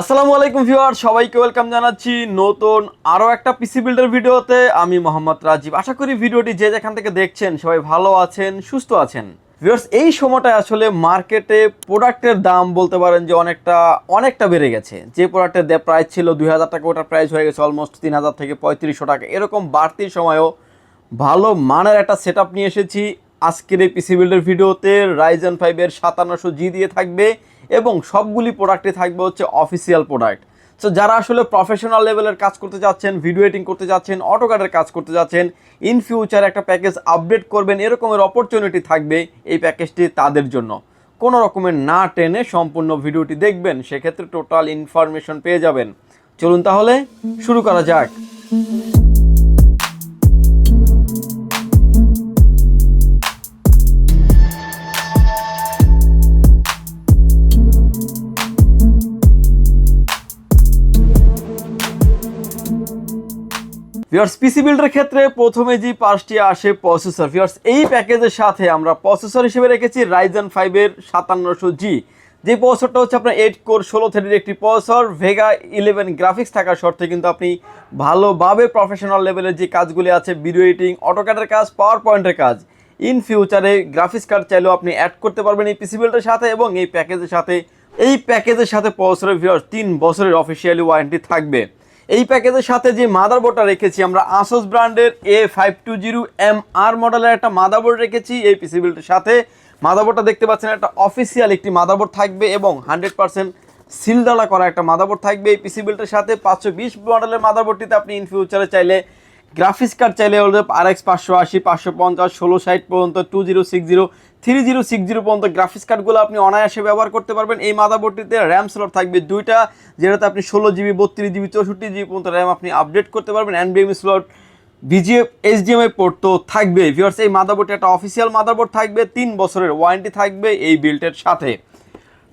আসসালামু আলাইকুম ভিউয়ার সবাইকে ওয়েলকাম জানাচ্ছি নতুন আরও একটা পিসি বিল্ডার ভিডিওতে। আমি মোহাম্মদ রাজীব। আশা করি ভিডিওটি যে যেখান থেকে দেখছেন সবাই ভালো আছেন, সুস্থ আছেন। ভিউয়ার্স, এই সময়টা আসলে মার্কেটে প্রোডাক্টের দাম বলতে পারেন যে অনেকটা অনেকটা বেড়ে গেছে। যে প্রোডাক্টের প্রাইস ছিল দুই হাজার টাকা, ওটার প্রাইস হয়ে গেছে অলমোস্ট তিন হাজার থেকে পঁয়ত্রিশশো টাকা। এরকম বাড়তি সময়ও ভালো মানের একটা সেট নিয়ে এসেছি। আজকের এই পিসি বিল্ডের ভিডিওতে রাইজেন ফাইভের সাতান্নশো জি দিয়ে থাকবে। এবং সবগুলি প্রোডাক্টে থাকবে হচ্ছে অফিসিয়াল প্রোডাক্ট সো যারা আসলে প্রফেশনাল লেভেলের কাজ করতে যাচ্ছেন ভিডিও এডিটিং করতে যাচ্ছেন অটোকার্ডের কাজ করতে যাচ্ছেন ইন ফিউচার একটা প্যাকেজ আপডেট করবেন, এরকমের অপরচুনিটি থাকবে এই প্যাকেজটি তাদের জন্য। কোনো রকমের না টেনে সম্পূর্ণ ভিডিওটি দেখবেন, সেক্ষেত্রে টোটাল ইনফরমেশন পেয়ে যাবেন। চলুন তাহলে শুরু করা যাক। ভিউয়ার্স পিসি বিল্ডের ক্ষেত্রে প্রথমে যে পাঁচটি আসে প্রসেসর ভিউয়ার্স এই প্যাকেজের সাথে আমরা প্রসেসর হিসেবে রেখেছি রাইজেন ফাইভের সাতান্নশো জি যে প্রসেসরটা হচ্ছে আপনার এইট কোর ষোলো থ্রির একটি প্রসেসর ভেগা ইলেভেন গ্রাফিক্স থাকার শর্তে কিন্তু আপনি ভালোভাবে প্রফেশনাল লেভেলের যে কাজগুলি আছে ভিডিও এডিটিং অটোক্যাডের কাজ পাওয়ার পয়েন্টের কাজ ইন ফিউচারে গ্রাফিক্স কার্ড চাইলেও আপনি অ্যাড করতে পারবেন এই পিসি বিল্ডের সাথে এবং এই প্যাকেজের সাথে, এই প্যাকেজের সাথে প্রসেসরের ভিউয়ার্স তিন বছরের অফিসিয়ালি ওয়ারেন্টি থাকবে। এই প্যাকেজের সাথে যে মাদারবোর্ডটা রেখেছি, আমরা আসোস ব্র্যান্ডের A five two zero M R মডেলের একটা মাদারবোর্ড রেখেছি এই পিসিবিলটির সাথে। মাদারবোর্ডটা দেখতে পাচ্ছেন, একটা অফিসিয়াল একটি মাদারবোর্ড থাকবে এবং হান্ড্রেড পার্সেন্ট সিলদালা করা একটা মাদারবোর্ড থাকবে এই পিসিবিলটির সাথে। পাঁচশো বিশ মডেলের মাদারবোর্ডটিতে আপনি ইন ফিউচারে চাইলে গ্রাফিক্স কার্ড চাইলে আর এক্স পাঁচশো আশি, পাঁচশো পঞ্চাশ, ষোলো ষাট পর্যন্ত two zero six zero three zero six zero পর্যন্ত গ্রাফিক্স কার্ডগুলো আপনি অনায়াসে ব্যবহার করতে পারবেন। এই মাদারবোর্ডটিতে র্যাম স্লট থাকবে দুইটা, যেটাতে আপনি ষোলো জিবি, বত্রিশ জিবি, চৌষট্টি জিবি পর্যন্ত র্যাম আপনি আপডেট করতে পারবেন। এনবিএম স্লট ভিজিএফ এইচডিএমআই পোর্ট তো থাকবে। ভিউয়ার্স এই মাদারবোর্ডে একটা অফিসিয়াল মাদারবোর্ড থাকবে। তিন বছরের ওয়ারেন্টি থাকবে এই বিল্টের সাথে।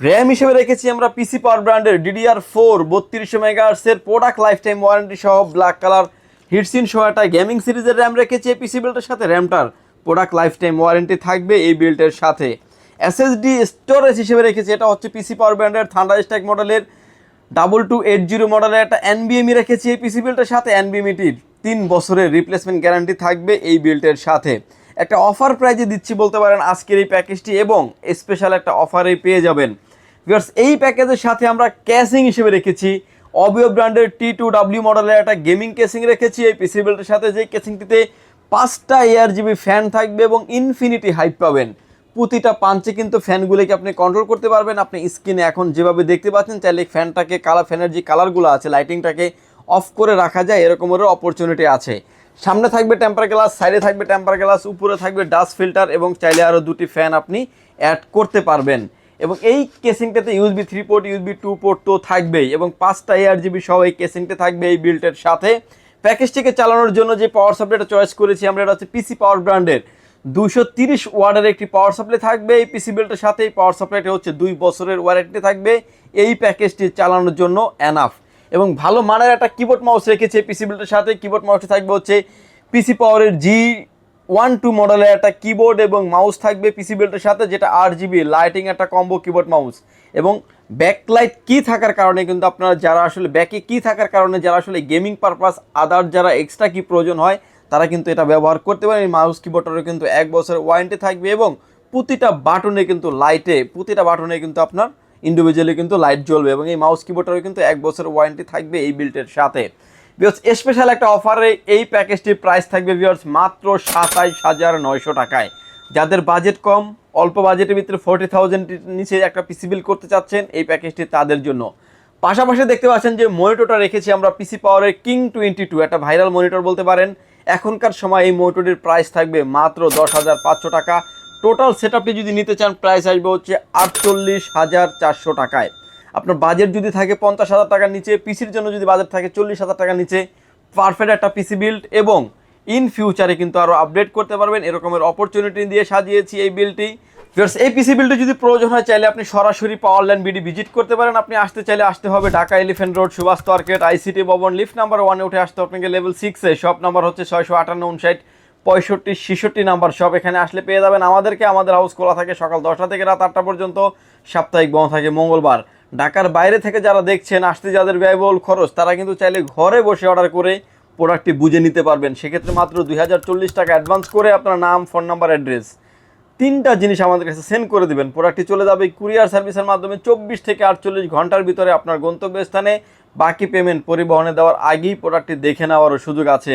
র্যাম হিসেবে রেখেছি আমরা পিসি পাওয়ার ব্র্যান্ডের ডিডিআর ফোর বত্রিশশো মেগাহার্সের প্রোডাক্ট লাইফ টাইম ওয়ারেন্টি সহ ব্ল্যাক কালার হিটসিন একটা গেমিং সিরিজের র্যাম রেখেছি পিসি বিল্টের সাথে। র্যামটার প্রোডাক্ট লাইফ টাইম ওয়ারেন্টি থাকবে এই বিল্টের সাথে। এসএসডি স্টোরেজ হিসেবে রেখেছি। এটা হচ্ছে পিসি পাওয়ার ব্র্যান্ডের থান্ডার স্ট্যাক মডেলের ডাবল টু এইট জিরো মডেলের একটা এনবিএমই রেখেছি এই পিসি বিল্টের সাথে। এনবিএমিটির তিন বছরের রিপ্লেসমেন্ট গ্যারান্টি থাকবে এই বিল্টের সাথে। একটা অফার প্রাইজে দিচ্ছি বলতে পারেন আজকের এই প্যাকেজটি এবং স্পেশাল একটা অফারে পেয়ে যাবেন। বিকজ এই প্যাকেজের সাথে আমরা ক্যাশিং হিসেবে রেখেছি। অবিও ব্র্যান্ডের টি টু ডাব্লিউ মডেলের একটা গেমিং কেসিং রেখেছি। এই পিসি বিল্টের সাথে যে কেসিংটিতে পাঁচটা এয়ার জিবি ফ্যান থাকবে এবং ইনফিনিটি হাইপ পাবেন। প্রতিটা পাঞ্চে কিন্তু ফ্যানগুলোকে আপনি কন্ট্রোল করতে পারবেন। আপনি স্ক্রিনে এখন যেভাবে দেখতে পাচ্ছেন, চাইলে ফ্যানটাকে কালার ফ্যানের যে কালারগুলো আছে লাইটিংটাকে অফ করে রাখা যায়। এরকমেরও অপরচুনিটি আছে। সামনে থাকবে টেম্পার গ্লাস সাইডে থাকবে টেম্পার গ্লাস উপরে থাকবে ডাস্ট ফিল্টার এবং চাইলে আরও দুটি ফ্যান আপনি অ্যাড করতে পারবেন। এবং এই কেসিংটাতে USB three port USB two port তো থাকবেই এবং পাঁচটা এয়ার জিবি সহ এই কেসিংটা থাকবে এই বিল্টের সাথে। প্যাকেজটিকে চালানোর জন্য যে পাওয়ার সাপ্লাইটা চয়েস করেছি আমরা, এটা হচ্ছে পিসি পাওয়ার ব্র্যান্ডের দুশো তিরিশ ওয়ার্ডের একটি পাওয়ার সাপ্লাই থাকবে এই পিসি বিল্টের সাথে। এই পাওয়ার সাপ্লাইটা হচ্ছে দুই বছরের ওয়ারেন্টি থাকবে। এই প্যাকেজটি চালানোর জন্য এনাফ এবং ভালো মানের একটা কিবোর্ড মাউস রেখেছে পিসি বিল্টের সাথে। কিবোর্ড মাউসটি থাকবে হচ্ছে পিসি পাওয়ারের জি ওয়ান টু মডেলের একটা কিবোর্ড এবং মাউস থাকবে পিসি বিল্টের সাথে, যেটা আট জিবি লাইটিং একটা কম্বো কিবোর্ড মাউস এবং ব্যাকলাইট কি থাকার কারণে কিন্তু আপনারা যারা আসলে ব্যাকে কি থাকার কারণে যারা আসলে গেমিং পারপাস আদার যারা এক্সট্রা কি প্রয়োজন হয়, তারা কিন্তু এটা ব্যবহার করতে পারেন। এই মাউস কিবোর্ডটারও কিন্তু এক বছরের ওয়ারেন্টি থাকবে এবং প্রতিটা বাটনে কিন্তু লাইটে প্রতিটা বাটনে কিন্তু আপনার ইন্ডিভিজুয়ালি কিন্তু লাইট জ্বলবে এবং এই মাউস কিবোর্ডটারও কিন্তু এক বছরের ওয়ারেন্টি থাকবে এই বিল্টের সাথে। বিকজ স্পেশাল একটা অফারে এই প্যাকেজটির প্রাইস থাকবে বিয়ার্স মাত্র সাতাইশ হাজার নয়শো টাকায়। যাদের বাজেট কম, অল্প বাজেটের ভিতরে ফোর্টি থাউজেন্ড নিচে একটা পিসি বিল করতে চাচ্ছেন, এই প্যাকেজটি তাদের জন্য। পাশাপাশি দেখতে পাচ্ছেন যে মনিটরটা রেখেছি আমরা পিসি পাওয়ারের কিং টোয়েন্টি টু একটা ভাইরাল মনিটর বলতে পারেন। এখনকার সময় এই মনিটরটির প্রাইস থাকবে মাত্র দশ হাজার পাঁচশো টাকা। টোটাল সেট যদি নিতে চান প্রাইস আসবে হচ্ছে আটচল্লিশ হাজার চারশো টাকায়। আপনার বাজেট যদি থাকে পঞ্চাশ হাজার টাকার নিচে পিসির জন্য যদি বাজেট থাকে চল্লিশ হাজার টাকার নিচে পারফেক্ট একটা পিসি বিল্ড এবং ইন ফিউচারে কিন্তু আরও আপডেট করতে পারবেন এরকমের অপরচুনিটি দিয়ে সাজিয়েছি এই বিলটি Viewers, এই পিসি বিলটি যদি প্রয়োজন হয় চাইলে আপনি সরাসরি পাওয়ার লাইন বিডি ভিজিট করতে পারেন। আপনি আসতে চাইলে আসতে হবে Dhaka Elephant Road Subhash market ICT Bhaban lift number ওয়ানে উঠে আসতে আপনাকে লেভেল সিক্সে শপ নাম্বার হচ্ছে ছয়শো আটান্ন উনষাট। পঁয়ষট্টি, ছেষট্টি নাম্বার সব এখানে আসলে পেয়ে যাবেন। আমাদেরকে আমাদের হাউস খোলা থাকে সকাল দশটা থেকে রাত আটটা পর্যন্ত। সাপ্তাহিক বন্ধ থাকে মঙ্গলবার। ঢাকার বাইরে থেকে যারা দেখছেন, আসতে যাদের ব্যয়বহুল খরচ, তারা কিন্তু চাইলে ঘরে বসে অর্ডার করে প্রোডাক্টটি বুঝে নিতে পারবেন। সেক্ষেত্রে মাত্র দুই হাজার চল্লিশ টাকা অ্যাডভান্স করে আপনার নাম ফোন নাম্বার অ্যাড্রেস তিনটা জিনিস আমাদের কাছে সেন্ড করে দেবেন। প্রোডাক্টটি চলে যাবে কুরিয়ার সার্ভিসের মাধ্যমে চব্বিশ থেকে আটচল্লিশ ঘণ্টার ভিতরে আপনার গন্তব্যস্থানে। বাকি পেমেন্ট পরিবহনে দেওয়ার আগেই প্রোডাক্টটি দেখে নেওয়ারও সুযোগ আছে।